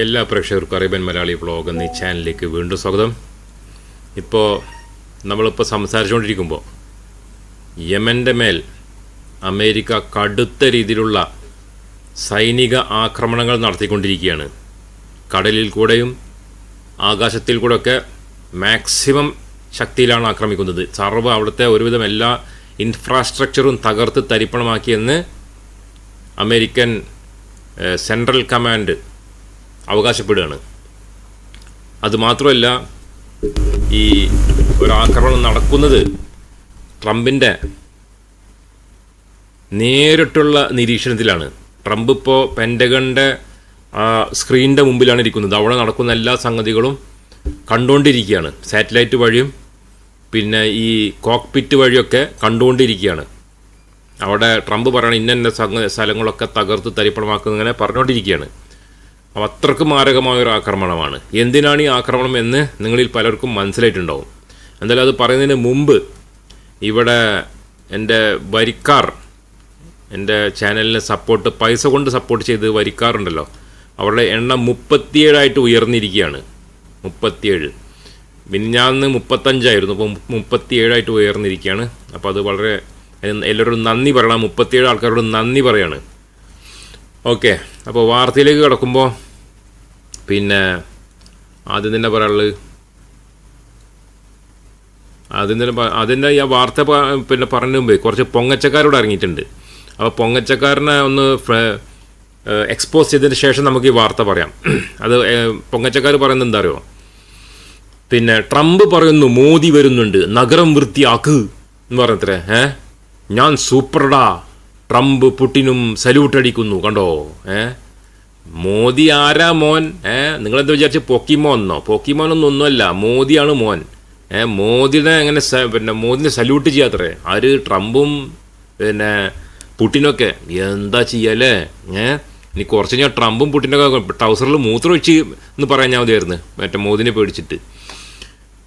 എല്ലാ പ്രേക്ഷകർക്കും Arabian Malayali vlog എന്നീ ചാനലിലേക്ക് വീണ്ടും സ്വാഗതം. ഇപ്പോൾ നമ്മളിപ്പോൾ സംസാരിച്ചുകൊണ്ടിരിക്കുമ്പോൾ യമന്റെ മേൽ അമേരിക്ക കടുത്ത രീതിയിലുള്ള സൈനിക ആക്രമണങ്ങൾ നടത്തിക്കൊണ്ടിരിക്കുകയാണ്. കടലിൽ കൂടെയും ആകാശത്തിൽ കൂടെയൊക്കെ മാക്സിമം ശക്തിയിലാണ് ആക്രമിക്കുന്നത്. സർവ അവിടുത്തെ ഒരുവിധം എല്ലാ ഇൻഫ്രാസ്ട്രക്ചറും തകർത്ത് തരിപ്പണമാക്കിയെന്ന് അമേരിക്കൻ സെൻട്രൽ കമാൻഡ് അവകാശപ്പെടുകയാണ്. അതുമാത്രമല്ല ഈ ഒരു ആക്രമണം നടക്കുന്നത് ട്രംപിന്റെ നേരിട്ടുള്ള നിരീക്ഷണത്തിലാണ്. ട്രംപ് ഇപ്പോൾ പെന്റഗണിന്റെ സ്ക്രീനിന്റെ മുമ്പിലാണ് ഇരിക്കുന്നത്. അവിടെ നടക്കുന്ന എല്ലാ സംഗതികളും കണ്ടുകൊണ്ടിരിക്കുകയാണ് സാറ്റലൈറ്റ് വഴിയും പിന്നെ ഈ കോക്ക്പിറ്റ് വഴിയൊക്കെ കണ്ടുകൊണ്ടിരിക്കുകയാണ് അവിടെ ട്രംപ് പറയണ ഇന്ന സ്ഥലങ്ങളൊക്കെ തകർത്ത് തരിപ്പണമാക്കുന്ന ഇങ്ങനെ പറഞ്ഞുകൊണ്ടിരിക്കുകയാണ് അത്രയ്ക്ക് മാരകമായ ഒരു ആക്രമണമാണ്. എന്തിനാണ് ഈ ആക്രമണം എന്ന് നിങ്ങളിൽ പലർക്കും മനസ്സിലായിട്ടുണ്ടാവും. എന്തായാലും അത് പറയുന്നതിന് മുമ്പ് ഇവിടെ എന്റെ വരിക്കാർ എന്റെ ചാനലിനെ സപ്പോർട്ട് പൈസ കൊണ്ട് സപ്പോർട്ട് ചെയ്ത് വരിക്കാറുണ്ടല്ലോ അവരുടെ എണ്ണം മുപ്പത്തിയേഴായിട്ട് ഉയർന്നിരിക്കുകയാണ്. മുപ്പത്തിയേഴ്. മിനിഞ്ഞാന്ന് മുപ്പത്തഞ്ചായിരുന്നു അപ്പോൾ മുപ്പത്തിയേഴായിട്ട് ഉയർന്നിരിക്കുകയാണ്. അപ്പോൾ അത് വളരെ എല്ലാവരോടും നന്ദി പറയണം. മുപ്പത്തിയേഴ് ആൾക്കാരോട് നന്ദി പറയാണ്. ഓക്കെ അപ്പോൾ വാർത്തയിലേക്ക് കിടക്കുമ്പോൾ പിന്നെ ആദ്യം തന്നെ പറയാനുള്ളത് ആദ്യം തന്നെ അതിന്റെ ആ വാർത്ത പിന്നെ പറഞ്ഞു മുമ്പേ കുറച്ച് പൊങ്ങച്ചക്കാരോട് ഇറങ്ങിയിട്ടുണ്ട്. അപ്പോൾ പൊങ്ങച്ചക്കാരനെ ഒന്ന് എക്സ്പോസ് ചെയ്തതിന് ശേഷം നമുക്ക് ഈ വാർത്ത പറയാം. അത് പൊങ്ങച്ചക്കാർ പറയുന്നത് എന്താ അറിയോ പിന്നെ ട്രംപ് പറയുന്നു മോദി വരുന്നുണ്ട് നഗരം വൃത്തിയാക്ക് എന്ന് പറഞ്ഞത്രേ ഏ? ഞാൻ സൂപ്പർഡാ. ട്രംപ് പുട്ടിനും സല്യൂട്ട് അടിക്കുന്നു കണ്ടോ? ഏ? മോദി ആരാ മോൻ? ഏ? നിങ്ങളെന്താ വിചാരിച്ച പൊക്കിമോൻ ഒന്നും ഒന്നുമല്ല മോദിയാണ് മോൻ. ഏ? മോദിനെ അങ്ങനെ പിന്നെ മോദിനെ സല്യൂട്ട് ചെയ്യാത്രേ ആര്? ട്രംപും പിന്നെ പുട്ടിനൊക്കെ എന്താ ചെയ്യല്ലേ ഏ? ഇനി കുറച്ച് ഞാൻ ട്രംപും പുട്ടിനൊക്കെ ട്രൗസറിൽ മൂത്രം ഒഴിച്ച് എന്ന് പറയാൻ ഞാൻ മതിയായിരുന്നു മറ്റേ മോദിനെ പേടിച്ചിട്ട്.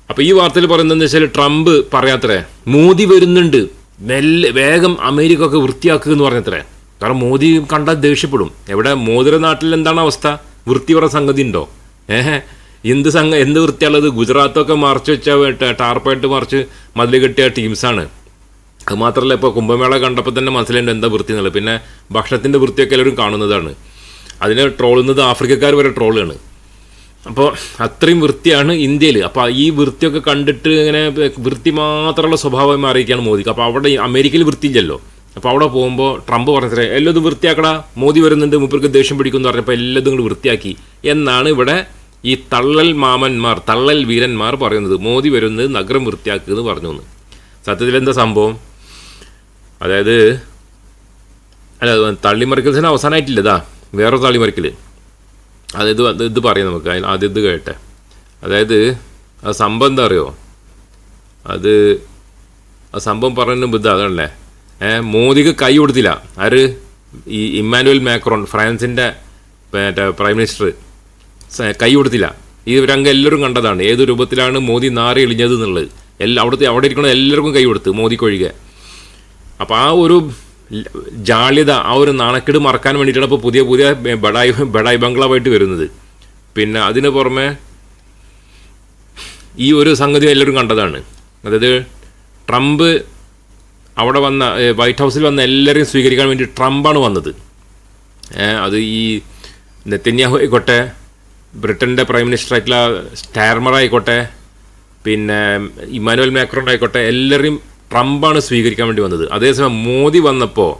അപ്പൊ ഈ വാർത്തയിൽ പറയുന്നത് വെച്ചാൽ ട്രംപ് പറയാത്രേ മോദി വരുന്നുണ്ട്. മെല്ലെ വേഗം അമേരിക്ക ഒക്കെ വൃത്തിയാക്കുക എന്ന് പറഞ്ഞത്രേ. കാരണം മോദി കണ്ടാൽ ദേഷ്യപ്പെടും. എവിടെ? മോദിയുടെ നാട്ടിൽ എന്താണ് അവസ്ഥ? വൃത്തി പറഞ്ഞ സംഗതി ഉണ്ടോ? ഏഹ്? എന്ത് സംഘ എന്ത് വൃത്തിയുള്ളത് ഗുജറാത്തൊക്കെ മറച്ചു വെച്ച ടാർപ്പായിട്ട് മറിച്ച് മതിൽ കെട്ടിയ ടീംസാണ്. അത് മാത്രമല്ല ഇപ്പോൾ കുംഭമേള കണ്ടപ്പോൾ തന്നെ മനസ്സിലുണ്ട് എന്താ വൃത്തി എന്നുള്ളത്. പിന്നെ ഭക്ഷണത്തിന്റെ വൃത്തിയൊക്കെ എല്ലാവരും കാണുന്നതാണ്. അതിനെ ട്രോളുന്നത് ആഫ്രിക്കക്കാർ വരെ ട്രോളാണ്. അപ്പോൾ അത്രയും വൃത്തിയാണ് ഇന്ത്യയിൽ അപ്പോൾ ഈ വൃത്തിയൊക്കെ കണ്ടിട്ട് ഇങ്ങനെ വൃത്തി മാത്രമുള്ള സ്വഭാവം മാറിയിരിക്കുകയാണ് മോദിക്ക്. അപ്പോൾ അവിടെ അമേരിക്കയിൽ വൃത്തിയില്ലല്ലോ അപ്പോൾ അവിടെ പോകുമ്പോൾ ട്രംപ് പറഞ്ഞത്രേ എല്ലാതും വൃത്തിയാക്കടാ. മോദി വരുന്നുണ്ട് മൂപ്പർക്ക് ദേഷ്യം പിടിക്കുമെന്ന് പറഞ്ഞപ്പോൾ എല്ലാതും കൂടി വൃത്തിയാക്കി എന്നാണ് ഇവിടെ ഈ തള്ളൽ മാമന്മാർ തള്ളൽ വീരന്മാർ പറയുന്നത്. മോദി വരുന്നത് നഗരം വൃത്തിയാക്കുക എന്ന് പറഞ്ഞു എന്ന്. സത്യത്തിൽ എന്താ സംഭവം? അതായത് അല്ല തള്ളിമറിക്കൽ അവസാനമായിട്ടില്ല ഇതാ വേറെ തള്ളിമറിക്കൽ അതായത് അത് ഇത് പറയാം നമുക്ക്. അതിന് ആദ്യം ഇത് കേട്ടെ. അതായത് ആ സംഭവം എന്താ അറിയോ? അത് ആ സംഭവം പറഞ്ഞു ബുദ്ധ അതാണല്ലേ ഏഹ് മോദിക്ക് കൈ കൊടുത്തില്ല. ആര്? ഈ ഇമ്മാനുവൽ മാക്രോൺ ഫ്രാൻസിന്റെ മറ്റേ പ്രൈം മിനിസ്റ്റർ കൈ കൊടുത്തില്ല. ഈ രംഗം എല്ലാവരും കണ്ടതാണ്. ഏത് രൂപത്തിലാണ് മോദി നാറി എളിഞ്ഞത് എന്നുള്ളത്. എല്ലാ അവിടുത്തെ അവിടെ ഇരിക്കുന്ന എല്ലാവർക്കും കൈ കൊടുത്ത് മോദിക്കൊഴികെ അപ്പോൾ ആ ഒരു ജാള്യത ആ ഒരു നാണക്കേട് മറക്കാൻ വേണ്ടിയിട്ടാണ് ഇപ്പോൾ പുതിയ പുതിയ ബഡായി ബഡായി ബംഗ്ലാവായിട്ട് വരുന്നത്. പിന്നെ അതിന് പുറമെ ഈ ഒരു സംഗതി എല്ലാവരും കണ്ടതാണ്. അതായത് ട്രംപ് അവിടെ വന്ന വൈറ്റ് ഹൗസിൽ വന്ന എല്ലാവരെയും സ്വീകരിക്കാൻ വേണ്ടി ട്രംപാണ് വന്നത്. അത് ഈ നെത്തന്യാഹു ആയിക്കോട്ടെ ബ്രിട്ടന്റെ പ്രൈം മിനിസ്റ്റർ ആയിട്ടുള്ള സ്റ്റാർമർ ആയിക്കോട്ടെ പിന്നെ ഇമ്മാനുവൽ മാക്രോൺ ആയിക്കോട്ടെ എല്ലാവരെയും ട്രംപാണ് സ്വീകരിക്കാൻ വേണ്ടി വന്നത്. അതേസമയം മോദി വന്നപ്പോൾ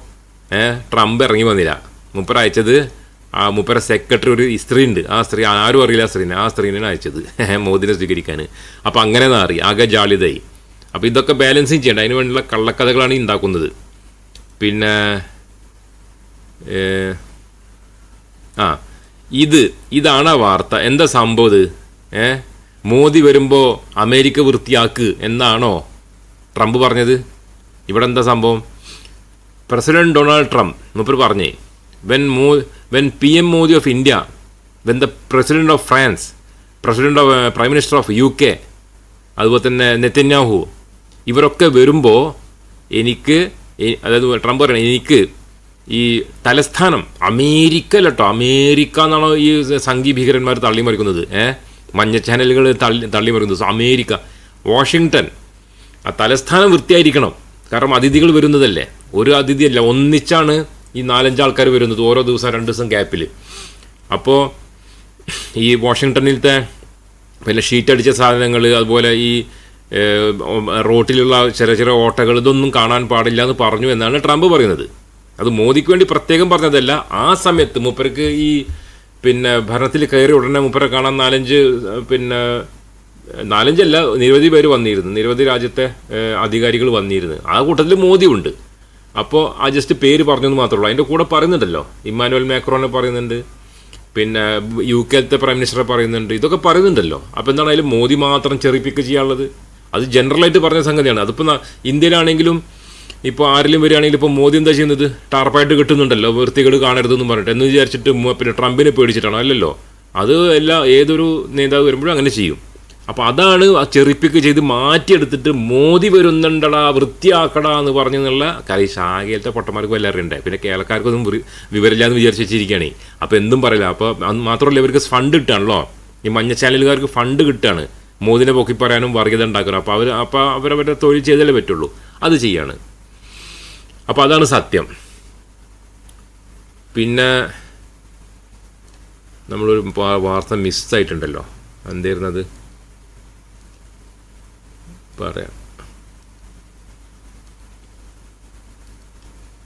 ട്രംപ് ഇറങ്ങി വന്നില്ല. മുപ്പര അയച്ചത് ആ മുപ്പര സെക്രട്ടറി ഒരു സ്ത്രീ ഉണ്ട് ആ സ്ത്രീ ആരും അറിയില്ല ആ സ്ത്രീനെ. ആ സ്ത്രീനെയാണ് അയച്ചത്. മോദിനെ സ്വീകരിക്കാൻ അപ്പോൾ അങ്ങനെ നാറി ആകെ ജാളിതായി അപ്പോൾ ഇതൊക്കെ ബാലൻസിങ് ചെയ്യേണ്ട. അതിന് വേണ്ടിയുള്ള കള്ളക്കഥകളാണ് ഉണ്ടാക്കുന്നത് പിന്നെ ആ ഇത് ഇതാണ് ആ വാർത്ത. എന്താ സംഭവം ഇത്? ഏ മോദി വരുമ്പോൾ അമേരിക്ക വൃത്തിയാക്ക് എന്നാണോ ട്രംപ് പറഞ്ഞത്? ഇവിടെ എന്താ സംഭവം? പ്രസിഡന്റ് ഡൊണാൾഡ് ട്രംപ് മുപ്പർ പറഞ്ഞേ വെൻ മോ when P M Modi of India when the president of France president of prime minister of U K അതുപോലെ തന്നെ നെത്തന്യാഹു ഇവരൊക്കെ വരുമ്പോൾ എനിക്ക് അതായത് ട്രംപ് പറയണം എനിക്ക് ഈ തലസ്ഥാനം അമേരിക്ക കേട്ടോ അമേരിക്ക എന്നാണോ ഈ സംഘീ ഭീകരന്മാർ തള്ളിമറിക്കുന്നത് ഏഹ് മഞ്ഞ ചാനലുകൾ തള്ളി തള്ളിമറിക്കുന്നത് അമേരിക്ക വാഷിങ്ടൺ ആ തലസ്ഥാനം വൃത്തിയായിരിക്കണം. കാരണം അതിഥികൾ വരുന്നതല്ലേ. ഒരു അതിഥിയല്ല ഒന്നിച്ചാണ് ഈ നാലഞ്ച് ആൾക്കാർ വരുന്നത് ഓരോ ദിവസം രണ്ട് ദിവസം ഗ്യാപ്പിൽ അപ്പോൾ ഈ വാഷിങ്ടണിലത്തെ പിന്നെ ഷീറ്റ് അടിച്ച സാധനങ്ങൾ അതുപോലെ ഈ റോട്ടിലുള്ള ചെറിയ ചെറിയ ഓട്ടകൾ ഇതൊന്നും കാണാൻ പാടില്ല എന്ന് പറഞ്ഞു എന്നാണ് ട്രംപ് പറയുന്നത്. അത് മോദിക്ക് വേണ്ടി പ്രത്യേകം പറഞ്ഞതല്ല. ആ സമയത്ത് മൂപ്പർക്ക് ഈ പിന്നെ ഭരണത്തിൽ കയറി ഉടനെ മൂപ്പരെ കാണാൻ നാലഞ്ച് പിന്നെ നാലഞ്ചല്ല നിരവധി പേര് വന്നിരുന്നു. നിരവധി രാജ്യത്തെ അധികാരികൾ വന്നിരുന്നു. ആ കൂട്ടത്തിൽ മോദി ഉണ്ട് അപ്പോൾ ആ ജസ്റ്റ് പേര് പറഞ്ഞെന്ന് മാത്രമേ ഉള്ളൂ. അതിന്റെ കൂടെ പറയുന്നുണ്ടല്ലോ. ഇമ്മാനുവൽ മാക്രോനെ പറയുന്നുണ്ട്. പിന്നെ യു കെത്തെ പ്രൈം മിനിസ്റ്ററെ പറയുന്നുണ്ട്. ഇതൊക്കെ പറയുന്നുണ്ടല്ലോ. അപ്പോൾ എന്താണ് അതിൽ മോദി മാത്രം ചെറിപ്പിക്ക് ചെയ്യാനുള്ളത്? അത് ജനറലായിട്ട് പറഞ്ഞ സംഗതിയാണ്. അതിപ്പോൾ ഇന്ത്യയിലാണെങ്കിലും ഇപ്പോൾ ആരെങ്കിലും വരികയാണെങ്കിൽ ഇപ്പോൾ മോദി എന്താ ചെയ്യുന്നത്? ടാർപ്പായിട്ട് കിട്ടുന്നുണ്ടല്ലോ. വൃത്തികേട് കാണരുതെന്ന് പറഞ്ഞിട്ട്. എന്ന് വിചാരിച്ചിട്ട് പിന്നെ ട്രംപിനെ പേടിച്ചിട്ടാണോ? അല്ലല്ലോ. അത് എല്ലാ ഏതൊരു നേതാവ് വരുമ്പോഴും അങ്ങനെ ചെയ്യും. അപ്പോൾ അതാണ് ആ ചെറിപ്പിക്ക് ചെയ്ത് മാറ്റിയെടുത്തിട്ട് മോദി വരുന്നുണ്ടടാ വൃത്തിയാക്കടാ എന്ന് പറഞ്ഞെന്നുള്ള കാര്യം ശാഖയിലത്തെ പൊട്ടന്മാർക്ക് എല്ലാവരും ഉണ്ട്. പിന്നെ കേരളക്കാർക്കൊന്നും വിവരമില്ല വിവരമില്ലാന്ന് വിചാരിച്ച് വെച്ചിരിക്കുകയാണ്. അപ്പോൾ എന്തും പറയില്ല. അപ്പോൾ മാത്രമല്ല ഇവർക്ക് ഫണ്ട് കിട്ടുകയാണല്ലോ ഈ മഞ്ഞ ചാനലുകാർക്ക് ഫണ്ട് കിട്ടുകയാണ് മോദിനെ പൊക്കി പറയാനും വർഗീയത ഉണ്ടാക്കണം അപ്പോൾ അവർ അപ്പോൾ അവരവരുടെ തൊഴിൽ ചെയ്താലേ പറ്റുള്ളൂ. അത് ചെയ്യാണ്. അപ്പോൾ അതാണ് സത്യം. പിന്നെ നമ്മളൊരു വാർത്ത മിസ്സായിട്ടുണ്ടല്ലോ എന്തായിരുന്നത് പറയാം.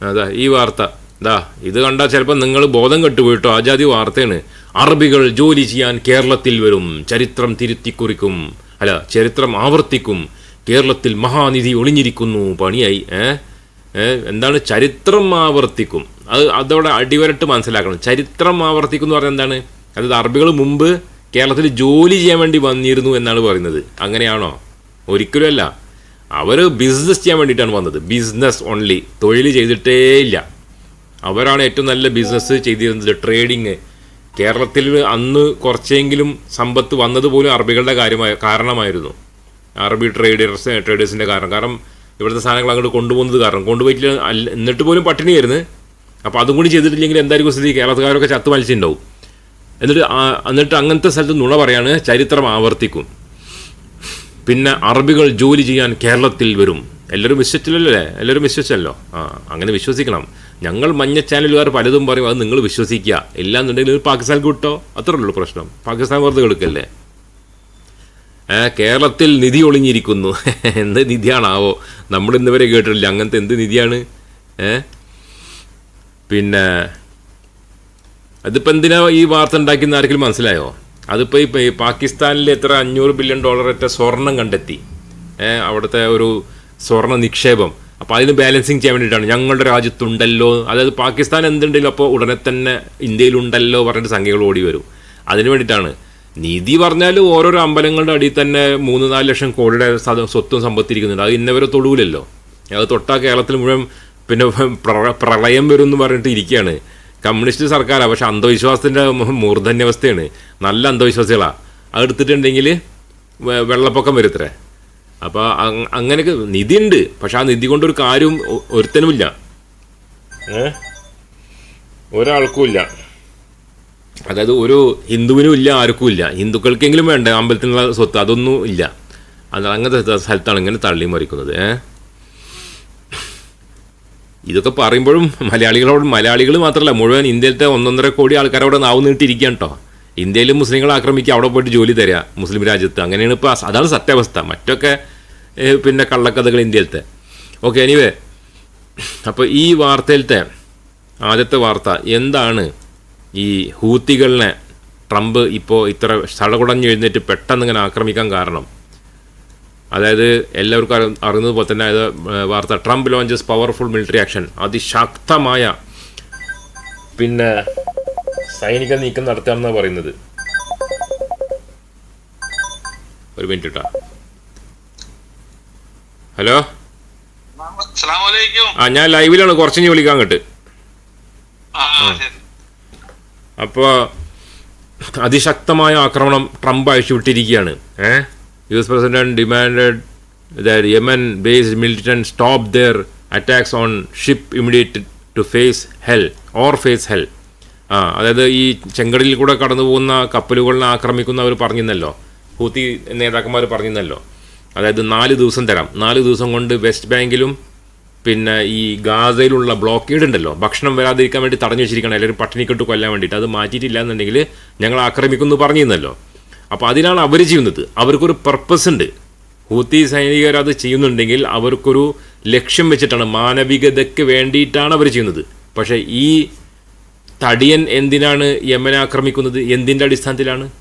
അതാ ഈ വാർത്ത. ദാ ഇത് കണ്ടാൽ ചിലപ്പോൾ നിങ്ങൾ ബോധം കെട്ടുപോയിട്ടോ? ആജാതി വാർത്തയാണ്. അറബികൾ ജോലി ചെയ്യാൻ കേരളത്തിൽ വരും. ചരിത്രം തിരുത്തിക്കുറിക്കും. അല്ല ചരിത്രം ആവർത്തിക്കും. കേരളത്തിൽ മഹാനിധി ഒളിഞ്ഞിരിക്കുന്നു പണിയായി. എന്താണ്? ചരിത്രം ആവർത്തിക്കും. അത് അതോടെ അടിവരട്ട് മനസ്സിലാക്കണം. ചരിത്രം ആവർത്തിക്കും എന്ന് പറഞ്ഞാൽ എന്താണ്? അതായത് അറബികൾ മുമ്പ് കേരളത്തിൽ ജോലി ചെയ്യാൻ വേണ്ടി വന്നിരുന്നു എന്നാണ് പറയുന്നത്. അങ്ങനെയാണോ? ഒരിക്കലും അല്ല അവർ ബിസിനസ് ചെയ്യാൻ വേണ്ടിയിട്ടാണ് വന്നത്. ബിസിനസ് ഓൺലി തൊഴിൽ ചെയ്തിട്ടേ ഇല്ല. അവരാണ് ഏറ്റവും നല്ല ബിസിനസ് ചെയ്തിരുന്നത്. ട്രേഡിങ് കേരളത്തിൽ അന്ന് കുറച്ചെങ്കിലും സമ്പത്ത് വന്നത് പോലും അറബികളുടെ കാര്യമായ കാരണമായിരുന്നു. അറബി ട്രേഡേഴ്സ് ട്രേഡേഴ്സിന്റെ കാരണം. കാരണം ഇവിടുത്തെ സാധനങ്ങൾ അങ്ങോട്ട് കൊണ്ടുപോകുന്നത് കാരണം. കൊണ്ടുപോയിട്ടില്ല എന്നിട്ട് പോലും പട്ടിണി വരുന്നത് അപ്പോൾ അതും കൂടി ചെയ്തിട്ടില്ലെങ്കിൽ എന്തായിരിക്കും സ്ഥിതി? കേരളത്തുകാരൊക്കെ ചത്ത് മത്സ്യമുണ്ടാവും എന്നിട്ട് എന്നിട്ട് അങ്ങനത്തെ സ്ഥലത്ത് നുണ പറയാണ് ചരിത്രം ആവർത്തിക്കും. പിന്നെ അറബികൾ ജോലി ചെയ്യാൻ കേരളത്തിൽ വരും. എല്ലാവരും വിശ്വസിച്ചില്ലല്ലേ? എല്ലാവരും വിശ്വസിച്ചല്ലോ? ആ അങ്ങനെ വിശ്വസിക്കണം. ഞങ്ങൾ മഞ്ഞ ചാനലുകാർ പലതും പറയും അത് നിങ്ങൾ വിശ്വസിക്കുക. ഇല്ലാന്നുണ്ടെങ്കിൽ പാകിസ്ഥാൻ കിട്ടോ? അത്രേ ഉള്ളൂ പ്രശ്നം. പാകിസ്ഥാൻ വെറുതെ എടുക്കല്ലേ? ഏ, കേരളത്തിൽ നിധി ഒളിഞ്ഞിരിക്കുന്നു. എന്ത് നിധിയാണാവോ? നമ്മൾ ഇന്നുവരെ കേട്ടില്ല അങ്ങനത്തെ എന്ത് നിധിയാണ്? പിന്നെ അതിപ്പോൾ എന്തിനാ ഈ വാർത്ത ഉണ്ടാക്കിയെന്ന് ആർക്കെങ്കിലും മനസ്സിലായോ? അതിപ്പോൾ ഇപ്പോൾ ഈ പാകിസ്ഥാനിൽ എത്ര അഞ്ഞൂറ് ബില്യൺ ഡോളറൊറ്റ സ്വർണം കണ്ടെത്തി? അവിടുത്തെ ഒരു സ്വർണ നിക്ഷേപം. അപ്പോൾ അതിന് ബാലൻസിങ് ചെയ്യാൻ വേണ്ടിയിട്ടാണ്. ഞങ്ങളുടെ രാജ്യത്തുണ്ടല്ലോ. അതായത് പാകിസ്ഥാൻ എന്തുണ്ടല്ലോ? അപ്പോൾ ഉടനെ തന്നെ ഇന്ത്യയിലുണ്ടല്ലോ പറഞ്ഞിട്ട് സംഖ്യകൾ ഓടി വരും. അതിന് വേണ്ടിയിട്ടാണ്. നീതി പറഞ്ഞാൽ ഓരോരോ അമ്പലങ്ങളുടെ അടിയിൽ തന്നെ മൂന്ന് നാല് ലക്ഷം കോടിയുടെ സ്വത്തും സമ്പത്തിരിക്കുന്നുണ്ട്. അത് ഇന്നവരെ തൊടൂലല്ലോ. അത് തൊട്ടാ കേരളത്തിൽ മുഴുവൻ പിന്നെ പ്രളയം വരും എന്ന് പറഞ്ഞിട്ട് ഇരിക്കുകയാണ്. കമ്മ്യൂണിസ്റ്റ് സർക്കാരാണ് പക്ഷെ അന്ധവിശ്വാസത്തിന്റെ മൂർധന്യവസ്ഥയാണ്. നല്ല അന്ധവിശ്വാസികളാണ് അത് എടുത്തിട്ടുണ്ടെങ്കിൽ വെള്ളപ്പൊക്കം വരുത്രേ അപ്പോൾ അങ്ങനെയൊക്കെ നിധി ഉണ്ട് പക്ഷെ ആ നിധി കൊണ്ടൊരു കാര്യവും ഒരുത്തനുമില്ല. ഏ? ഒരാൾക്കുമില്ല. അതായത് ഒരു ഹിന്ദുവിനും ഇല്ല ആർക്കും ഇല്ല. ഹിന്ദുക്കൾക്കെങ്കിലും വേണ്ട അമ്പലത്തിനുള്ള സ്വത്ത്? അതൊന്നും ഇല്ല. അത് അങ്ങനത്തെ സ്ഥലത്താണ് ഇങ്ങനെ തള്ളി മറിക്കുന്നത് ഏ? ഇതൊക്കെ പറയുമ്പോഴും മലയാളികളോട് മലയാളികൾ മാത്രമല്ല മുഴുവൻ ഇന്ത്യയിലത്തെ ഒന്നൊന്നര കോടി ആൾക്കാരവിടെ നാവ് നീട്ടിയിരിക്കുകയാണ് കേട്ടോ ഇന്ത്യയിൽ മുസ്ലിങ്ങൾ ആക്രമിക്കുക അവിടെ പോയിട്ട് ജോലി തരിക മുസ്ലിം രാജ്യത്ത്. അങ്ങനെയാണ് ഇപ്പോൾ അതാണ് സത്യാവസ്ഥ. മറ്റൊക്കെ പിന്നെ കള്ളക്കഥകൾ ഇന്ത്യയിലത്തെ. ഓക്കെ എനിവേ അപ്പോൾ ഈ വാർത്തയിലത്തെ ആദ്യത്തെ വാർത്ത എന്താണ് ഈ ഹൂത്തികളിനെ ട്രംപ് ഇപ്പോൾ ഇത്ര സടകുടഞ്ഞ് എഴുന്നേറ്റ് പെട്ടെന്ന് ഇങ്ങനെ ആക്രമിക്കാൻ കാരണം? അതായത് എല്ലാവർക്കും അറി- അറിയുന്നത് പോലെ തന്നെ അത് വാർത്ത. Trump launches powerful military action അതിശക്തമായ പിന്നെ സൈനിക നീക്കം നടത്തുകയാണെന്നാണ് പറയുന്നത്. ഒരു മിനിറ്റ് കേട്ടോ ഹലോ? ആ ഞാൻ ലൈവിലാണ്. കുറച്ച് കഴിഞ്ഞ് വിളിക്കാൻ കേട്ട് അപ്പോ അപ്പോൾ അതിശക്തമായ ആക്രമണം ട്രംപ് അയച്ചുവിട്ടിരിക്കുകയാണ് ഏ? S president demanded that Yemen based militant stop their attacks on ship immediate to face hell or face hell ആ അതായത് ഈ ചെങ്കടലിൽ കൂടെ കടന്നു പോകുന്ന കപ്പലുകളിനെ ആക്രമിക്കുന്നവർ പറഞ്ഞിരുന്നല്ലോ. ഹൂത്തി നേതാക്കന്മാർ പറഞ്ഞിരുന്നല്ലോ. അതായത് നാല് ദിവസം തരാം. നാല് ദിവസം കൊണ്ട് വെസ്റ്റ് ബാങ്കിലും പിന്നെ ഈ ഗാസയിലുള്ള ബ്ലോക്കേഡ് ഉണ്ടല്ലോ. ഭക്ഷണം വരാതിരിക്കാൻ വേണ്ടി തടഞ്ഞു വെച്ചിരിക്കണം എല്ലാവരും പട്ടിണിക്കെട്ട് കൊല്ലാൻ വേണ്ടിയിട്ട്. അത് മാറ്റിയിട്ടില്ല എന്നുണ്ടെങ്കിൽ ഞങ്ങൾ ആക്രമിക്കുമെന്ന് പറഞ്ഞിരുന്നല്ലോ. അപ്പോൾ അതിനാണ് അവർ ചെയ്യുന്നത്. അവർക്കൊരു പർപ്പസ് ഉണ്ട്. ഹൂത്തി സൈനികർ അത് ചെയ്യുന്നുണ്ടെങ്കിൽ അവർക്കൊരു ലക്ഷ്യം വെച്ചിട്ടാണ് മാനവികതയ്ക്ക് വേണ്ടിയിട്ടാണ് അവർ ചെയ്യുന്നത്. പക്ഷേ ഈ തടിയൻ എന്തിനാണ് യമനെ ആക്രമിക്കുന്നത്? എന്തിന്റെ അടിസ്ഥാനത്തിലാണ്?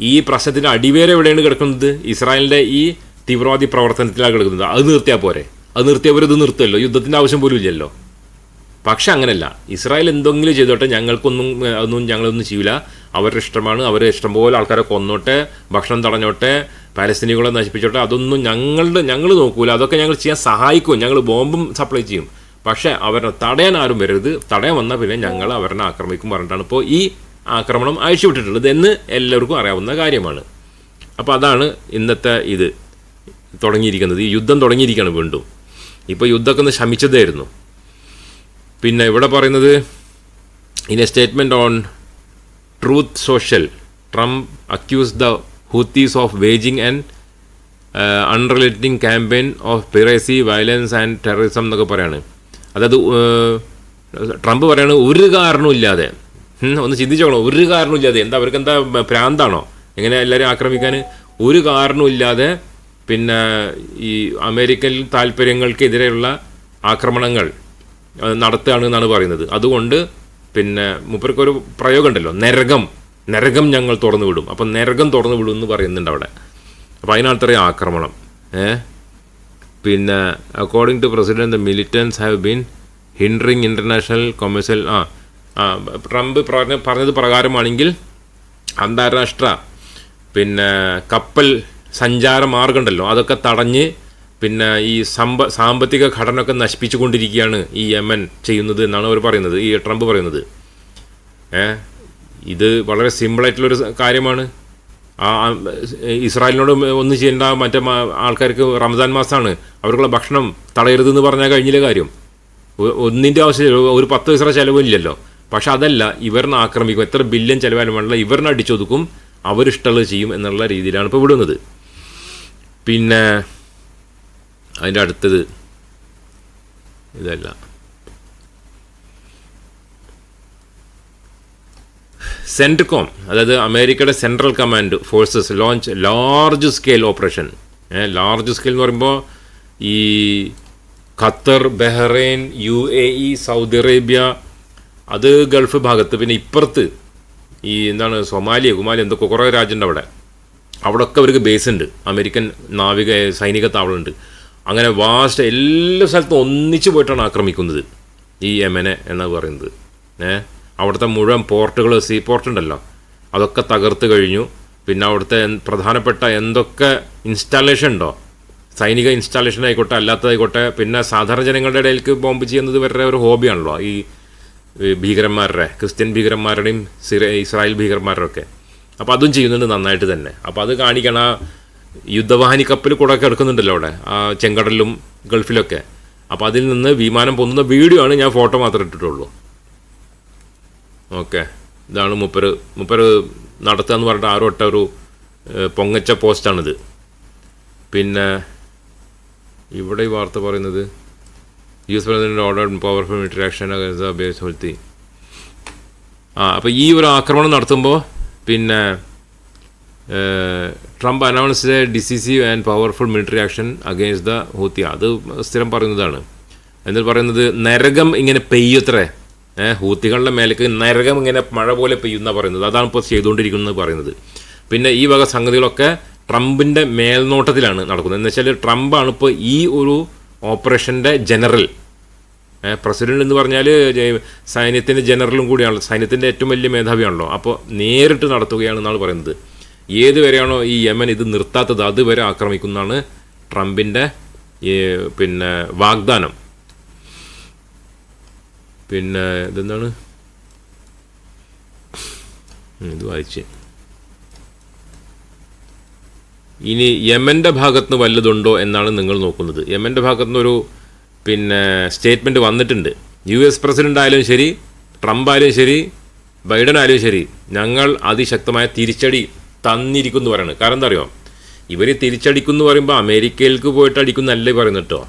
ഈ പ്രശ്നത്തിന്റെ അടിവേര എവിടെയാണ് കിടക്കുന്നത്? ഇസ്രായേലിന്റെ ഈ തീവ്രവാദി പ്രവർത്തനത്തിലാണ് കിടക്കുന്നത്. അത് നിർത്തിയാൽ പോരെ. അത് നിർത്തിയവരത് നിർത്തുമല്ലോ യുദ്ധത്തിന്റെ ആവശ്യം പോലും ഇല്ലല്ലോ. പക്ഷെ അങ്ങനല്ല. ഇസ്രായേൽ എന്തെങ്കിലും ചെയ്തോട്ടെ ഞങ്ങൾക്കൊന്നും ഒന്നും ഞങ്ങളൊന്നും ചെയ്യില്ല അവരുടെ ഇഷ്ടമാണ് അവർ ഇഷ്ടംപോലെ ആൾക്കാരെ കൊന്നോട്ടെ ഭക്ഷണം തടഞ്ഞോട്ടെ പാലസ്തീനികളെ നശിപ്പിച്ചോട്ടെ അതൊന്നും ഞങ്ങളുടെ ഞങ്ങൾ നോക്കൂല. അതൊക്കെ ഞങ്ങൾ ചെയ്യാൻ സഹായിക്കും. ഞങ്ങൾ ബോംബും സപ്ലൈ ചെയ്യും. പക്ഷേ അവരെ തടയാൻ ആരും വരരുത്. തടയാൻ വന്നാൽ പിന്നെ ഞങ്ങൾ അവരെ ആക്രമിക്കും പറഞ്ഞിട്ടാണ് ഇപ്പോൾ ഈ ആക്രമണം അഴിച്ചുവിട്ടിട്ടുള്ളത് എന്ന് എല്ലാവർക്കും അറിയാവുന്ന കാര്യമാണ്. അപ്പോൾ അതാണ് ഇന്നത്തെ ഇത് തുടങ്ങിയിരിക്കുന്നത്. ഈ യുദ്ധം തുടങ്ങിയിരിക്കുകയാണ് വീണ്ടും. ഇപ്പോൾ യുദ്ധമൊക്കെ ഒന്ന് ശമിച്ചതായിരുന്നു. പിന്നെ ഇവിടെ പറയുന്നത് in a statement on truth social Trump accuse the Houthis of waging and unrelenting campaign of piracy violence and terrorism എന്നൊക്കെ പറയാണ്. അതായത് ട്രംപ് പറയാണ് ഒരു കാരണമില്ലാതെ ഒന്ന് ചിന്തിച്ചോളൂ ഒരു കാരണമില്ലാതെ എന്താ അവർക്ക് എന്താ പ്രാന്താണോ? എങ്ങനെ എല്ലാവരും ആക്രമിക്കാൻ ഒരു കാരണമില്ലാതെ പിന്നെ ഈ അമേരിക്കൻ താല്പര്യങ്ങൾക്കെതിരെയുള്ള ആക്രമണങ്ങൾ. നടത്തുകയാണ് എന്നാണ് പറയുന്നത്. അതുകൊണ്ട് പിന്നെ മൂപ്പർക്കൊരു പ്രയോഗം ഉണ്ടല്ലോ നരകം. നരകം ഞങ്ങൾ തുറന്നു വിടും. അപ്പം നരകം തുറന്നു വിടും എന്ന് പറയുന്നുണ്ട് അവിടെ. അപ്പോൾ അതിനകത്തറിയാം ആക്രമണം. ഏ? പിന്നെ according to president the militants have been hindering international commercial ആ ട്രംപ് പറഞ്ഞ പറഞ്ഞത് പ്രകാരമാണെങ്കിൽ അന്താരാഷ്ട്ര പിന്നെ കപ്പൽ സഞ്ചാര മാർഗമുണ്ടല്ലോ അതൊക്കെ തടഞ്ഞ് പിന്നെ ഈ സമ്പ സാമ്പത്തിക ഘടനയൊക്കെ നശിപ്പിച്ചുകൊണ്ടിരിക്കുകയാണ് ഈ യമൻ ചെയ്യുന്നത് എന്നാണ് അവർ പറയുന്നത് ഈ ട്രംപ് പറയുന്നത്. ഏ? ഇത് വളരെ സിമ്പിളായിട്ടുള്ളൊരു കാര്യമാണ്. ആ ഇസ്രായേലിനോട് ഒന്നും ചെയ്യേണ്ട മറ്റേ ആൾക്കാർക്ക് റമദാൻ മാസമാണ് അവർക്കുള്ള ഭക്ഷണം തടയരുതെന്ന് പറഞ്ഞാൽ കഴിഞ്ഞില്ല കാര്യം. ഒന്നിന്റെ ആവശ്യമില്ല. ഒരു പത്ത് പൈസ ചിലവില്ലല്ലോ പക്ഷെ അതല്ല ഇവരിനെ ആക്രമിക്കും. എത്ര ബില്യൺ ചിലവാനും വേണ്ട ഇവരിനെ അടിച്ചൊതുക്കും അവരിഷ്ടമുള്ളത് ചെയ്യും എന്നുള്ള രീതിയിലാണ് ഇപ്പോൾ വിടുന്നത്. പിന്നെ അതിന്റെ അടുത്തത് ഇതല്ല. സെൻട്രികോം അതായത് അമേരിക്കയുടെ central command forces launch large scale operation large scale എന്ന് പറയുമ്പോൾ ഈ Qatar Bahrain U A E Saudi Arabia അത് ഗൾഫ് ഭാഗത്ത് പിന്നെ ഇപ്പുറത്ത് ഈ എന്താണ് സൊമാലിയ കുമാലി എന്തൊക്കെ കുറേ രാജ്യമുണ്ട് അവിടെ. അവിടെയൊക്കെ അവർക്ക് ബേസ് ഉണ്ട് അമേരിക്കൻ നാവിക സൈനിക താവളമുണ്ട് അങ്ങനെ വാസ്റ്റ് എല്ലാ സ്ഥലത്തും ഒന്നിച്ചു പോയിട്ടാണ് ആക്രമിക്കുന്നത് ഈ യമനെ എന്ന് പറയുന്നത്. ഏ? അവിടുത്തെ മുഴുവൻ പോർട്ടുകൾ സീ പോർട്ട് ഉണ്ടല്ലോ അതൊക്കെ തകർത്ത് കഴിഞ്ഞു. പിന്നെ അവിടുത്തെ പ്രധാനപ്പെട്ട എന്തൊക്കെ ഇൻസ്റ്റാളേഷൻ ഉണ്ടോ? സൈനിക ഇൻസ്റ്റാളേഷൻ ആയിക്കോട്ടെ അല്ലാത്തതായിക്കോട്ടെ പിന്നെ സാധാരണ ജനങ്ങളുടെ ഇടയിലേക്ക് ബോംബ് ചെയ്യുന്നത് വരെ ഒരു ഹോബിയാണല്ലോ ഈ ഭീകരന്മാരുടെ ക്രിസ്ത്യൻ ഭീകരന്മാരുടെയും ഇസ്രായേൽ ഭീകരന്മാരുടെ ഒക്കെ അപ്പോൾ അതും ചെയ്യുന്നുണ്ട് നന്നായിട്ട് തന്നെ. അപ്പോൾ അത് കാണിക്കണം. യുദ്ധവാഹിനി കപ്പൽ കൂടെ കിടക്കുന്നുണ്ടല്ലോ അവിടെ ചെങ്കടലിലും ഗൾഫിലൊക്കെ. അപ്പോൾ അതിൽ നിന്ന് വിമാനം പൊന്നുന്ന വീഡിയോ ആണ് ഞാൻ ഫോട്ടോ മാത്രമേ ഇട്ടിട്ടുള്ളൂ. ഓക്കെ. ഇതാണ് മുപ്പര് മുപ്പര് നടത്തുക എന്ന് പറഞ്ഞിട്ട് ആരോ ഇട്ട ഒരു പൊങ്ങച്ച പോസ്റ്റാണിത്. പിന്നെ ഇവിടെ ഈ വാർത്ത പറയുന്നത് U S president order powerful interaction base healthy ആ അപ്പോൾ ഈ ഒരു ആക്രമണം നടത്തുമ്പോൾ പിന്നെ Trump announce a decisive and powerful military action against the Houthi. അത് സ്ഥിരം പറയുന്നതാണ്. എന്നിട്ട് പറയുന്നത്? നരകം ഇങ്ങനെ പെയ്യത്രേ. ഹൂത്തികളുടെ മേലേക്ക് നരകം ഇങ്ങനെ മഴ പോലെ പെയ്യുന്ന പറയുന്നത്. അതാണ് ഇപ്പോൾ ചെയ്തുകൊണ്ടിരിക്കുന്നത് പറയുന്നത്. പിന്നെ ഈ വക സംഗതികളൊക്കെ ട്രംപിന്റെ മേൽനോട്ടത്തിലാണ് നടക്കുന്നത്. എന്ന് വെച്ചാൽ ട്രംപാണ് ഇപ്പോൾ ഈ ഒരു ഓപ്പറേഷന്റെ ജനറൽ. പ്രസിഡന്റ് എന്ന് പറഞ്ഞാൽ സൈന്യത്തിന്റെ ജനറലും കൂടിയാണല്ലോ. സൈന്യത്തിന്റെ ഏറ്റവും വലിയ മേധാവിയാണല്ലോ. അപ്പോൾ നേരിട്ട് നടത്തുകയാണെന്നാണ് പറയുന്നത്. ഏത് വരെയാണോ ഈ യമൻ ഇത് നിർത്താത്തത് അതുവരെ ആക്രമിക്കുന്നതാണ് ട്രംപിന്റെ പിന്നെ വാഗ്ദാനം. പിന്നെ ഇതെന്താണ്? ഇത് വായിച്ച്. ഇനി യമന്റെ ഭാഗത്ത് നിന്ന് വല്ലതുണ്ടോ എന്നാണ് നിങ്ങൾ നോക്കുന്നത്. യമന്റെ ഭാഗത്ത് നിന്നൊരു പിന്നെ സ്റ്റേറ്റ്മെന്റ് വന്നിട്ടുണ്ട്. യു എസ് പ്രസിഡന്റ് ആയാലും ശരി ട്രംപ് ആയാലും ശരി ബൈഡൻ ആയാലും ശരി ഞങ്ങൾ അതിശക്തമായ തിരിച്ചടി തന്നിരിക്കുന്നു പറയുന്നത് കാരണം എന്താ അറിയോ? ഇവർ തിരിച്ചടിക്കുന്നു പറയുമ്പോൾ അമേരിക്കയിലേക്ക് പോയിട്ട് അടിക്കുന്നല്ലേ പറയുന്നത് കേട്ടോ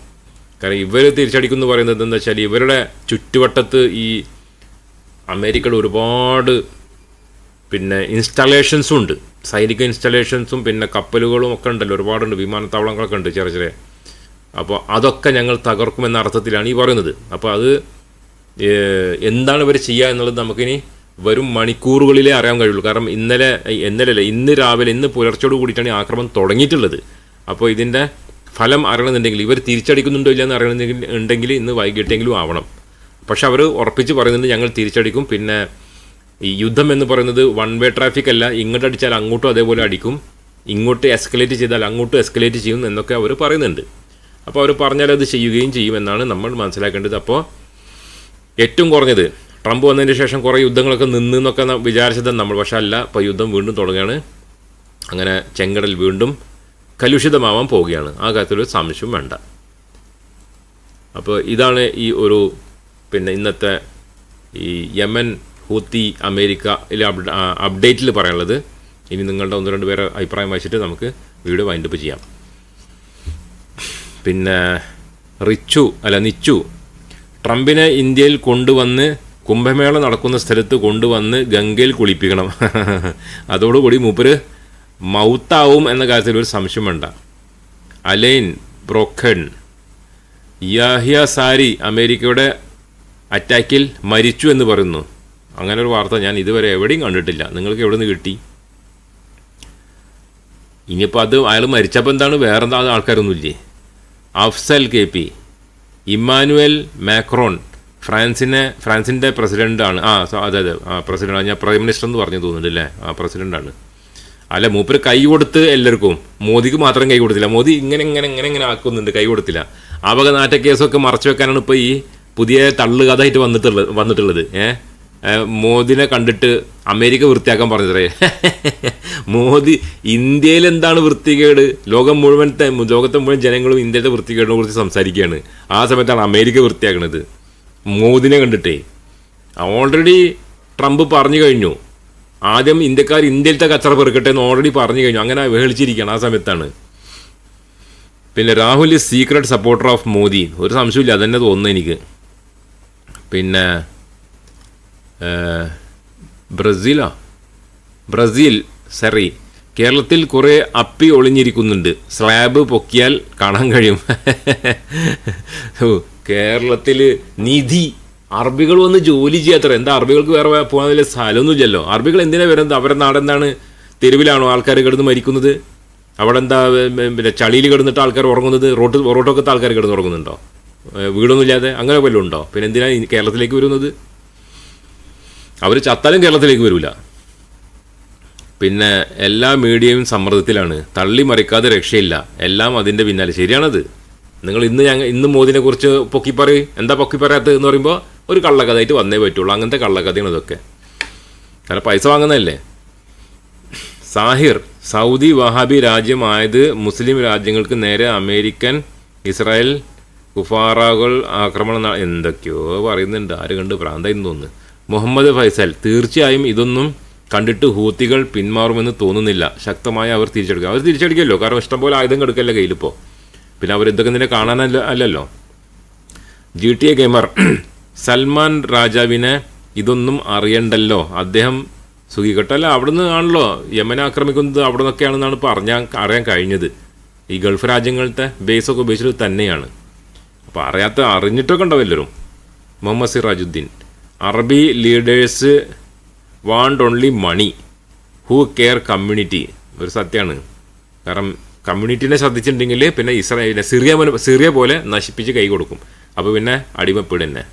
കാരണം ഇവർ തിരിച്ചടിക്കുന്നു പറയുന്നത് എന്താ വെച്ചാൽ ഇവരുടെ ചുറ്റുവട്ടത്ത് ഈ അമേരിക്കയുടെ ഒരുപാട് പിന്നെ ഇൻസ്റ്റാളേഷൻസും ഉണ്ട്. സൈനിക ഇൻസ്റ്റാളേഷൻസും പിന്നെ കപ്പലുകളും ഒക്കെ ഉണ്ടല്ലോ. ഒരുപാടുണ്ട്. വിമാനത്താവളങ്ങളൊക്കെ ഉണ്ട് ചെറിയ ചെറിയ. അപ്പോൾ അതൊക്കെ ഞങ്ങൾ തകർക്കുമെന്ന അർത്ഥത്തിലാണ് ഈ പറയുന്നത്. അപ്പോൾ അത് എന്താണ് ഇവർ ചെയ്യുക എന്നുള്ളത് നമുക്കിനി വരും മണിക്കൂറുകളിലേ അറിയാൻ കഴിയുള്ളൂ. കാരണം ഇന്നലെ ഇന്നലെ അല്ല ഇന്ന് രാവിലെ ഇന്ന് പുലർച്ചയോട് കൂടിയിട്ടാണ് ഈ ആക്രമണം തുടങ്ങിയിട്ടുള്ളത്. അപ്പോൾ ഇതിന്റെ ഫലം അറിയണമെന്നുണ്ടെങ്കിൽ ഇവർ തിരിച്ചടിക്കുന്നുണ്ടോ ഇല്ല അറിയണമെങ്കിൽ ഉണ്ടെങ്കിൽ ഇന്ന് വൈകിട്ടെങ്കിലും ആവണം. പക്ഷെ അവർ ഉറപ്പിച്ച് പറയുന്നുണ്ട് ഞങ്ങൾ തിരിച്ചടിക്കും. പിന്നെ ഈ യുദ്ധം എന്ന് പറയുന്നത് വൺ വേ ട്രാഫിക് അല്ല. ഇങ്ങോട്ട് അടിച്ചാൽ അങ്ങോട്ടും അതേപോലെ അടിക്കും. ഇങ്ങോട്ട് എസ്കലേറ്റ് ചെയ്താൽ അങ്ങോട്ടും എസ്കലേറ്റ് ചെയ്യും എന്നൊക്കെ അവർ പറയുന്നുണ്ട്. അപ്പോൾ അവർ പറഞ്ഞാൽ അത് ചെയ്യുകയും ചെയ്യുമെന്നാണ് നമ്മൾ മനസ്സിലാക്കേണ്ടത്. അപ്പോൾ ഏറ്റവും കുറഞ്ഞത് ട്രംപ് വന്നതിന് ശേഷം കുറേ യുദ്ധങ്ങളൊക്കെ നിന്ന് എന്നൊക്കെ വിചാരിച്ചത് നമ്മൾ. പക്ഷെ അല്ല ഇപ്പോൾ യുദ്ധം വീണ്ടും തുടങ്ങുകയാണ്. അങ്ങനെ ചെങ്കടൽ വീണ്ടും കലുഷിതമാവാൻ പോവുകയാണ്. ആ കാര്യത്തിലൊരു സംശയം വേണ്ട. അപ്പോൾ ഇതാണ് ഈ ഒരു പിന്നെ ഇന്നത്തെ ഈ യമൻ ഹൂത്തി അമേരിക്ക ആ, അപ്ഡേറ്റിൽ പറയാനുള്ളത്. ഇനി നിങ്ങളുടെ ഒന്ന് രണ്ട് പേരെ അഭിപ്രായം വായിച്ചിട്ട് നമുക്ക് വീഡിയോ വൈൻഡപ്പ് ചെയ്യാം. പിന്നെ റിച്ചു അല്ല നിച്ചു ട്രംപിനെ ഇന്ത്യയിൽ കൊണ്ടുവന്ന് കുംഭമേള നടക്കുന്ന സ്ഥലത്ത് കൊണ്ടുവന്ന് ഗംഗയിൽ കുളിപ്പിക്കണം. അതോടുകൂടി മൂപ്പര് മൗത്താവും എന്ന കാര്യത്തിൽ ഒരു സംശയം വേണ്ട. അലൈൻ ബ്രോക്കൺ യാഹിയ സാരി അമേരിക്കയുടെ അറ്റാക്കിൽ മരിച്ചു എന്ന് പറയുന്നു. അങ്ങനെ ഒരു വാർത്ത ഞാൻ ഇതുവരെ എവിടെയും കണ്ടിട്ടില്ല. നിങ്ങൾക്ക് എവിടെ നിന്ന് കിട്ടി? ഇനിയിപ്പോൾ അത് അയാൾ മരിച്ചപ്പോൾ എന്താണ്? വേറെ എന്താ ആൾക്കാരൊന്നുമില്ലേ? Afzal K P Emmanuel Macron ഫ്രാൻസിനെ ഫ്രാൻസിന്റെ പ്രസിഡന്റാണ് ആ അതെ അതെ. ആ പ്രസിഡന്റ് ഞാൻ പ്രൈം മിനിസ്റ്റർ എന്ന് പറഞ്ഞു തോന്നുന്നുണ്ട് അല്ലേ? ആ പ്രസിഡന്റാണ് അല്ല മൂപ്പര് കൈ കൊടുത്ത് എല്ലാവർക്കും മോദിക്ക് മാത്രം കൈ കൊടുത്തില്ല. മോദി ഇങ്ങനെ ഇങ്ങനെ ഇങ്ങനെ ഇങ്ങനെ ആക്കുന്നുണ്ട് കൈ കൊടുത്തില്ല. ആ വക നാറ്റ കേസൊക്കെ മറച്ചു വെക്കാനാണ് ഇപ്പോൾ ഈ പുതിയ തള്ളുകഥയായിട്ട് വന്നിട്ടുള്ളത്. വന്നിട്ടുള്ളത് ഏഹ് മോദിനെ കണ്ടിട്ട് അമേരിക്ക വൃത്തിയാക്കാൻ പറഞ്ഞത്രേ. മോദി ഇന്ത്യയിൽ എന്താണ് വൃത്തികേട്? ലോകം മുഴുവൻ ലോകത്തെ മുഴുവൻ ജനങ്ങളും ഇന്ത്യയുടെ വൃത്തികേടിനെ കുറിച്ച് സംസാരിക്കുകയാണ്. ആ സമയത്താണ് അമേരിക്ക വൃത്തിയാക്കണത്. മോദിനെ കണ്ടിട്ടേ. ഓൾറെഡി ട്രംപ് പറഞ്ഞു കഴിഞ്ഞു. ആദ്യം ഇന്ത്യക്കാർ ഇന്ത്യയിലത്തെ കച്ചറ പെറുക്കട്ടെ എന്ന് ഓൾറെഡി പറഞ്ഞു കഴിഞ്ഞു. അങ്ങനെ വേളിച്ചിരിക്കുകയാണ് ആ സമയത്താണ്. പിന്നെ Rahul is secret supporter of Modi. ഒരു സംശയമില്ല അതന്നെ തോന്നുന്നു എനിക്ക്. പിന്നെ ബ്രസീലാ? ബ്രസീൽ സറി കേരളത്തിൽ കുറേ അപ്പി ഒളിഞ്ഞിരിക്കുന്നുണ്ട്. സ്ലാബ് പൊക്കിയാൽ കാണാൻ കഴിയും. കേരളത്തിൽ നിധി അറബികൾ വന്ന് ജോലി ചെയ്യാത്ര എന്താ അറബികൾക്ക് വേറെ വലിയ സ്ഥലമൊന്നുമില്ലല്ലോ. അറബികൾ എന്തിനാ വരുന്നത്? അവരുടെ നാടെന്താണ്? തെരുവിലാണോ ആൾക്കാർ കിടന്ന് മരിക്കുന്നത്? അവിടെ എന്താ പിന്നെ ചളിയിൽ കിടന്നിട്ട് ആൾക്കാർ ഉറങ്ങുന്നത്? റോട്ട് റോട്ടൊക്കത്തെ ആൾക്കാർ കിടന്ന് ഉറങ്ങുന്നുണ്ടോ? വീടൊന്നും വീടൊന്നുമില്ലാതെ അങ്ങനെ വല്ലതും ഉണ്ടോ? പിന്നെ എന്തിനാ കേരളത്തിലേക്ക് വരുന്നത്? അവർ ചത്താലും കേരളത്തിലേക്ക് വരില്ല പിന്നെ എല്ലാ മീഡിയയും സമ്മർദ്ദത്തിലാണ്. തള്ളി മറിക്കാതെ രക്ഷയില്ല. എല്ലാം അതിന്റെ പിന്നാലെ. ശരിയാണത്? നിങ്ങൾ ഇന്ന് ഞങ്ങൾ ഇന്ന് മോദിനെ കുറിച്ച് പൊക്കി പറയും. എന്താ പൊക്കി പറയാത്തത് എന്ന് പറയുമ്പോൾ ഒരു കള്ളക്കഥയായിട്ട് വന്നേ പറ്റുള്ളൂ. അങ്ങനത്തെ കള്ളക്കഥയാണ് ഇതൊക്കെ. കാരണം പൈസ വാങ്ങുന്നതല്ലേ? സാഹിർ സൗദി വഹാബി രാജ്യമായത് മുസ്ലിം രാജ്യങ്ങൾക്ക് നേരെ അമേരിക്കൻ ഇസ്രായേൽ കുഫാറകൾ ആക്രമണം എന്തൊക്കെയോ പറയുന്നുണ്ട്. ആര് കണ്ട് ഭ്രാന്തായി തോന്നുന്നു. മുഹമ്മദ് ഫൈസൽ തീർച്ചയായും ഇതൊന്നും കണ്ടിട്ട് ഹൂത്തികൾ പിന്മാറുമെന്ന് തോന്നുന്നില്ല. ശക്തമായി അവർ തിരിച്ചെടുക്കുക അവർ തിരിച്ചടിക്കുമല്ലോ. കാരണം ഇഷ്ടംപോലെ ആയുധം കെടുക്കല്ലേ കയ്യിലിപ്പോൾ പിന്നെ അവർ എന്തൊക്കെ നിന്നെ കാണാനല്ല അല്ലല്ലോ? G T A gamer Salman രാജാവിനെ ഇതൊന്നും അറിയണ്ടല്ലോ? അദ്ദേഹം സുഖിക്കട്ടെ അല്ല അവിടുന്ന് ആണല്ലോ യമനെ ആക്രമിക്കുന്നത് അവിടെ നിന്നൊക്കെയാണെന്നാണ് ഇപ്പോൾ അറിഞ്ഞാൽ അറിയാൻ കഴിഞ്ഞത്. ഈ ഗൾഫ് രാജ്യങ്ങളിലത്തെ ബേസൊക്കെ ഉപയോഗിച്ചിട്ട് തന്നെയാണ്. അപ്പോൾ അറിയാത്ത അറിഞ്ഞിട്ടൊക്കെ ഉണ്ടാവും എല്ലാവരും മുഹമ്മദ് സിറാജുദ്ദീൻ. അറബി leaders want only money who care community ഒരു സത്യമാണ് കാരണം കമ്മ്യൂണിറ്റിനെ ശ്രദ്ധിച്ചിട്ടുണ്ടെങ്കിൽ പിന്നെ ഇസ്രായേലിനെ സിറിയ പോലെ സിറിയ പോലെ നശിപ്പിച്ച് കൈ കൊടുക്കും. അപ്പോൾ പിന്നെ അടിമപ്പെടുന്നെ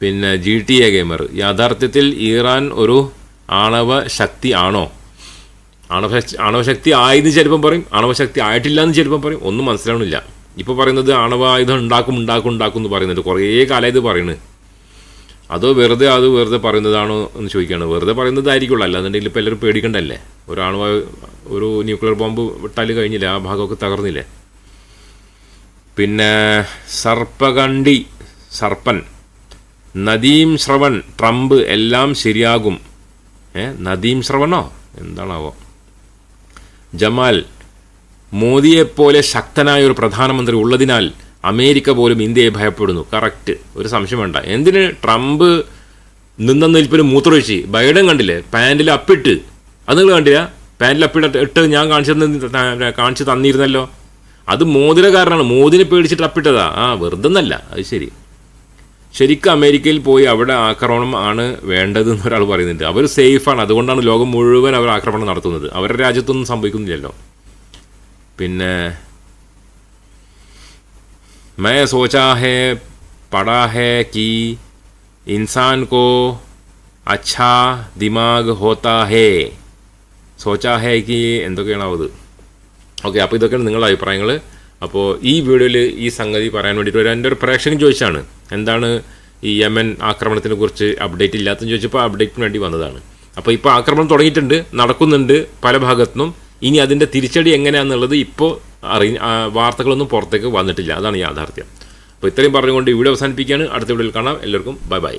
പിന്നെ ജി ടി എ ഗെയിമർ യാഥാർത്ഥ്യത്തിൽ ഇറാൻ ഒരു ആണവ ശക്തി ആണോ? ആണവ ആണവശക്തി ആയെന്ന് ചിലപ്പം പറയും ആണവശക്തി ആയിട്ടില്ല എന്ന് ചിലപ്പം പറയും ഒന്നും മനസ്സിലാവണില്ല. ഇപ്പോൾ പറയുന്നത് ആണവ ആയുധം ഉണ്ടാക്കും ഉണ്ടാക്കും ഉണ്ടാക്കും എന്ന് പറയുന്നുണ്ട് കുറേ കാലം ഇത് പറയുന്നത് അതോ വെറുതെ അത് വെറുതെ പറയുന്നതാണോ എന്ന് ചോദിക്കുകയാണ്. വെറുതെ പറയുന്നതായിരിക്കുള്ളൂ. അല്ലാന്നുണ്ടെങ്കിൽ ഇപ്പോൾ എല്ലാവരും പേടിക്കണ്ടല്ലേ? ഒരു ആണവ ഒരു ന്യൂക്ലിയർ ബോംബ് വിട്ടാൽ കഴിഞ്ഞില്ലേ? ആ ഭാഗമൊക്കെ തകർന്നില്ലേ? പിന്നെ സർപ്പകണ്ടി സർപ്പൻ നദീം ശ്രവൺ ട്രംപ് എല്ലാം ശരിയാകും. ഏ? നദീം ശ്രവണോ? എന്താണാവോ? ജമാൽ മോദിയെപ്പോലെ ശക്തനായ ഒരു പ്രധാനമന്ത്രി ഉള്ളതിനാൽ അമേരിക്ക പോലും ഇന്ത്യയെ ഭയപ്പെടുന്നു. കറക്റ്റ് ഒരു സംശയം വേണ്ട. എന്തിന് ട്രംപ് നിന്ന നിൽപ്പിന് മൂത്രമൊഴിച്ച്? ബൈഡൻ കണ്ടില്ലേ? പാന്റിൽ അപ്പിട്ട്. അത് നിങ്ങൾ കണ്ടില്ല? പാന്റിൽ അപ്പിട്ട് ഇട്ട് ഞാൻ കാണിച്ചു കാണിച്ചു തന്നിരുന്നല്ലോ. അത് മോദിയുടെ കാരണമാണ് മോദിനെ പേടിച്ചിട്ട് അപ്പിട്ടതാ. ആ വെറുതെ എന്നല്ല അത് ശരി. ശരിക്കും അമേരിക്കയിൽ പോയി അവിടെ ആക്രമണം ആണ് വേണ്ടത് എന്ന് ഒരാൾ പറയുന്നുണ്ട്. അവർ സേഫാണ് അതുകൊണ്ടാണ് ലോകം മുഴുവൻ അവർ ആക്രമണം നടത്തുന്നത്. അവരുടെ രാജ്യത്തൊന്നും സംഭവിക്കുന്നില്ലല്ലോ. പിന്നെ मैं सोचा है पढ़ा है कि इंसान को अच्छा दिमाग होता है സോച്ചാ ഹേ കി എന്തൊക്കെയാണോ അത് ഓക്കെ അപ്പോൾ ഇതൊക്കെയാണ് നിങ്ങളുടെ അഭിപ്രായങ്ങൾ അപ്പോൾ ഈ വീഡിയോയിൽ ഈ സംഗതി പറയാൻ വേണ്ടിയിട്ട് ഒരു എൻ്റെ ഒരു പ്രേക്ഷകൻ ചോദിച്ചാണ് എന്താണ് ഈ യമൻ ആക്രമണത്തിനെ കുറിച്ച് അപ്ഡേറ്റ് ഇല്ലാത്തെന്ന് ചോദിച്ചപ്പോൾ അപ്ഡേറ്റിന് വേണ്ടി വന്നതാണ് അപ്പോൾ ഇപ്പോൾ ആക്രമണം തുടങ്ങിയിട്ടുണ്ട് നടക്കുന്നുണ്ട് പല ഭാഗത്തുനിന്നും ഇനി അതിന്റെ തിരിച്ചടി എങ്ങനെയാണെന്നുള്ളത് ഇപ്പോൾ അറി വാർത്തകളൊന്നും പുറത്തേക്ക് വന്നിട്ടില്ല. അതാണ് യാഥാർത്ഥ്യം. അപ്പോൾ ഇത്രയും പറഞ്ഞുകൊണ്ട് ഈ വീഡിയോ അവസാനിപ്പിക്കുകയാണ്. അടുത്ത വീഡിയോയിൽ കാണാം. എല്ലാവർക്കും ബൈ ബൈ.